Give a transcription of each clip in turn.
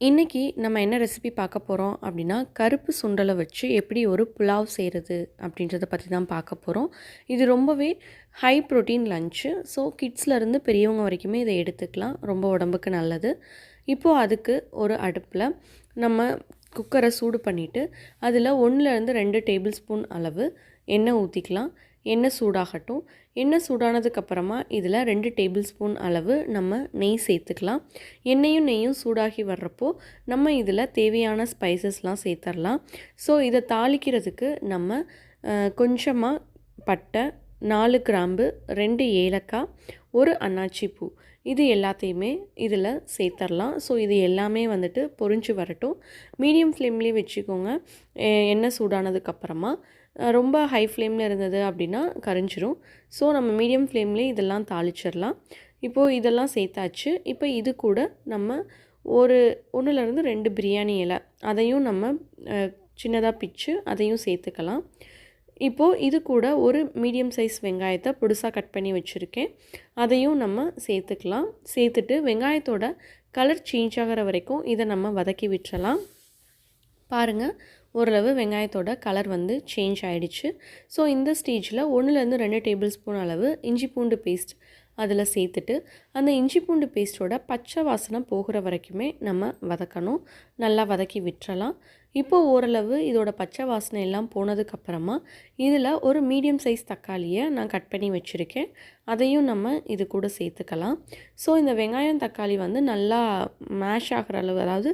இன்றைக்கி நம்ம என்ன ரெசிபி பார்க்க போகிறோம் அப்படின்னா கருப்பு சுண்டலை வச்சு எப்படி ஒரு புலாவ் செய்கிறது அப்படின்றத பற்றி தான் பார்க்க போகிறோம் இது ரொம்பவே ஹை ப்ரோட்டீன் லஞ்சு ஸோ கிட்ஸ்லேருந்து பெரியவங்க வரைக்குமே இதை எடுத்துக்கலாம். ரொம்ப உடம்புக்கு நல்லது. இப்போது அதுக்கு ஒரு அடுப்பில் நம்ம குக்கரை சூடு பண்ணிவிட்டு அதில் ஒன்றுலேருந்து ரெண்டு டேபிள் ஸ்பூன் அளவு எண்ணெய் ஊற்றிக்கலாம் எண்ணெய் சூடாகட்டும். எண்ணெய் சூடானதுக்கப்புறமா இதில் ரெண்டு டேபிள் ஸ்பூன் அளவு நம்ம நெய் சேர்த்துக்கலாம். எண்ணெயும் நெய்யும் சூடாகி வர்றப்போ நம்ம இதில் தேவையான ஸ்பைசஸ்லாம் சேர்த்துடலாம் ஸோ இதை தாளிக்கிறதுக்கு நம்ம கொஞ்சமாக பட்டை நாலு கிராம்பு ரெண்டு ஏலக்காய் ஒரு அன்னாச்சி பூ. இது எல்லாத்தையுமே இதில் சேர்த்துடலாம் ஸோ இது எல்லாமே வந்துட்டு பொறிஞ்சு வரட்டும். மீடியம் ஃப்ளேம்லேயே வச்சுக்கோங்க. எண்ணெய் சூடானதுக்கப்புறமா ரொம்ப ஹை ஃப்ளேமில் இருந்தது அப்படின்னா கரைஞ்சிரும். ஸோ நம்ம மீடியம் ஃப்ளேம்லேயே இதெல்லாம் தாளிச்சிடலாம். இப்போது இதெல்லாம் சேர்த்தாச்சு. இப்போ இது கூட நம்ம ஒரு ஒன்றுலேருந்து ரெண்டு பிரியாணி இலை. அதையும் நம்ம சின்னதாக பிச்சு அதையும் சேர்த்துக்கலாம். இப்போது இது கூட ஒரு மீடியம் சைஸ் வெங்காயத்தை புதுசாக கட் பண்ணி வச்சுருக்கேன். அதையும் நம்ம சேர்த்துக்கலாம். சேர்த்துட்டு வெங்காயத்தோட கலர் சேஞ்ச் ஆகிற வரைக்கும் இதை நம்ம வதக்கி விட்டுறலாம். பாருங்கள் ஓரளவு வெங்காயத்தோட கலர் வந்து சேஞ்ச் ஆகிடுச்சு ஸோ இந்த ஸ்டேஜில் ஒன்றுலேருந்து ரெண்டு டேபிள் ஸ்பூன் அளவு இஞ்சி பூண்டு பேஸ்ட் அதில் சேர்த்துட்டு அந்த இஞ்சி பூண்டு பேஸ்ட்டோட பச்சை வாசனை போகிற வரைக்குமே நம்ம வதக்கணும். நல்லா வதக்கி விட்டுறலாம். இப்போது ஓரளவு இதோட பச்சை வாசனை எல்லாம் போனதுக்கப்புறமா இதில் ஒரு மீடியம் சைஸ் தக்காளியை நான் கட் பண்ணி வச்சுருக்கேன். அதையும் நம்ம இது கூட சேர்த்துக்கலாம். ஸோ இந்த வெங்காயம் தக்காளி வந்து நல்லா மேஷ் ஆகிற அளவு அதாவது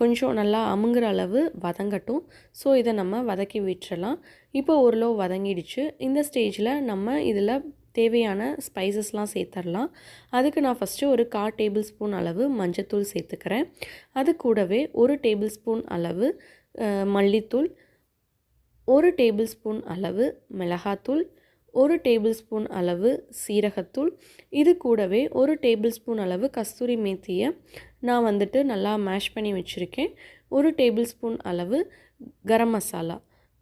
கொஞ்சம் நல்லா அமுங்குற அளவு வதங்கட்டும். ஸோ இதை நம்ம வதக்கி விட்டுறலாம். இப்போ ஓரளவு வதங்கிடுச்சு. இந்த ஸ்டேஜில் நம்ம இதில் தேவையான ஸ்பைசஸ்லாம் சேர்த்துடலாம் அதுக்கு நான் ஃபஸ்ட்டு ஒரு கா டேபிள் ஸ்பூன் அளவு மஞ்சத்தூள் சேர்த்துக்கிறேன். அது கூடவே ஒரு டேபிள் ஸ்பூன் அளவு மல்லித்தூள் ஒரு டேபிள் ஸ்பூன் அளவு மிளகாத்தூள் ஒரு டேபிள் ஸ்பூன் அளவு சீரகத்தூள் இது கூடவே ஒரு டேபிள் ஸ்பூன் அளவு கஸ்தூரி மேத்தியை நான் வந்துட்டு நல்லா மேஷ் பண்ணி வச்சுருக்கேன். ஒரு டேபிள் ஸ்பூன் அளவு கரம் மசாலா.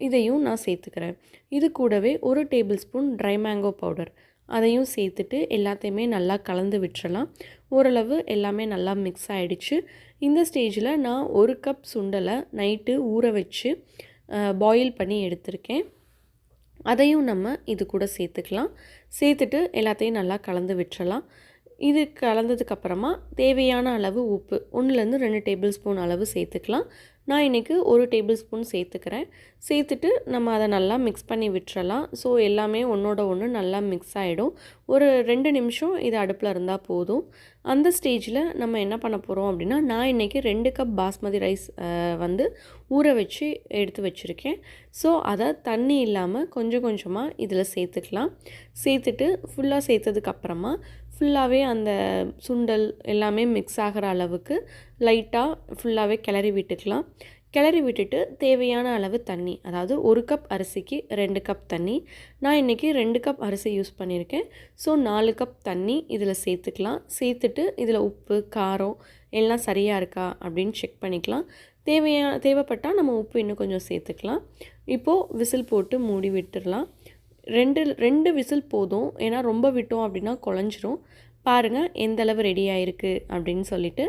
இதையும் நான் சேர்த்துக்கிறேன். இது கூடவே ஒரு tablespoon dry mango powder. அதையும் சேர்த்துட்டு எல்லாத்தையுமே நல்லா கலந்து விட்டுறலாம். ஓரளவு எல்லாமே நல்லா மிக்ஸ் ஆகிடுச்சு இந்த ஸ்டேஜில் நான் ஒரு கப் சுண்டலை நைட்டு ஊற வச்சு பாயில் பண்ணி எடுத்திருக்கேன். அதையும் நம்ம இது கூட சேர்த்துக்கலாம். சேர்த்துட்டு எல்லாத்தையும் நல்லா கலந்து விட்டுறலாம். இது கலந்ததுக்கப்புறமா தேவையான அளவு உப்பு. ஒன்றுலேருந்து ரெண்டு டேபிள் ஸ்பூன் அளவு சேர்த்துக்கலாம். நான் இன்றைக்கி ஒரு டேபிள் ஸ்பூன் சேர்த்துக்கிறேன். சேர்த்துட்டு நம்ம அதை நல்லா மிக்ஸ் பண்ணி விட்டுறலாம். ஸோ எல்லாமே ஒன்றோட ஒன்று நல்லா மிக்ஸ் ஆகிடும் ஒரு ரெண்டு நிமிஷம் இது அடுப்பில் இருந்தால் போதும். அந்த ஸ்டேஜில் நம்ம என்ன பண்ண போகிறோம் அப்படின்னா நான் இன்றைக்கி ரெண்டு கப் பாஸ்மதி ரைஸ் வந்து ஊற வச்சு எடுத்து வச்சுருக்கேன். ஸோ அதை தண்ணி இல்லாமல் கொஞ்சம் கொஞ்சமாக இதில் சேர்த்துக்கலாம். சேர்த்துட்டு ஃபுல்லாக சேர்த்ததுக்கப்புறமா ஃபுல்லாகவே அந்த சுண்டல் எல்லாமே மிக்ஸ் ஆகிற அளவுக்கு லைட்டாக ஃபுல்லாகவே கிளறி விட்டுக்கலாம். கிளறி விட்டுட்டு தேவையான அளவு தண்ணி அதாவது ஒரு கப் அரிசிக்கு ரெண்டு கப் தண்ணி. நான் இன்றைக்கி ரெண்டு கப் அரிசி யூஸ் பண்ணியிருக்கேன். ஸோ நாலு கப் தண்ணி இதில் சேர்த்துக்கலாம். சேர்த்துட்டு இதில் உப்பு காரம் எல்லாம் சரியாக இருக்கா அப்படின்னு செக் பண்ணிக்கலாம். தேவையான தேவைப்பட்டால் நம்ம உப்பு இன்னும் கொஞ்சம் சேர்த்துக்கலாம். இப்போது விசில் போட்டு மூடி விட்டுடலாம். ரெண்டு ரெண்டு விசில் போதும். ஏன்னா ரொம்ப விட்டோம் அப்படின்னா குழஞ்சிரும். பாருங்கள் எந்தளவு ரெடி ஆகிருக்கு அப்படின்னு சொல்லிட்டு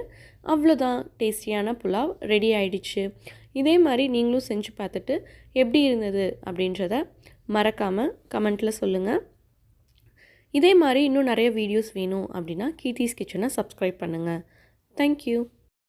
அவ்வளோதான் டேஸ்டியான புலாவ் ரெடி ஆகிடுச்சு இதே மாதிரி நீங்களும் செஞ்சு பார்த்துட்டு எப்படி இருந்தது அப்படின்றத மறக்காமல் கமெண்ட்டில் சொல்லுங்கள் இதே மாதிரி இன்னும் நிறைய வீடியோஸ் வேணும் அப்படின்னா கீர்த்திஸ் கிச்சனை சப்ஸ்கிரைப் பண்ணுங்கள் தேங்க்யூ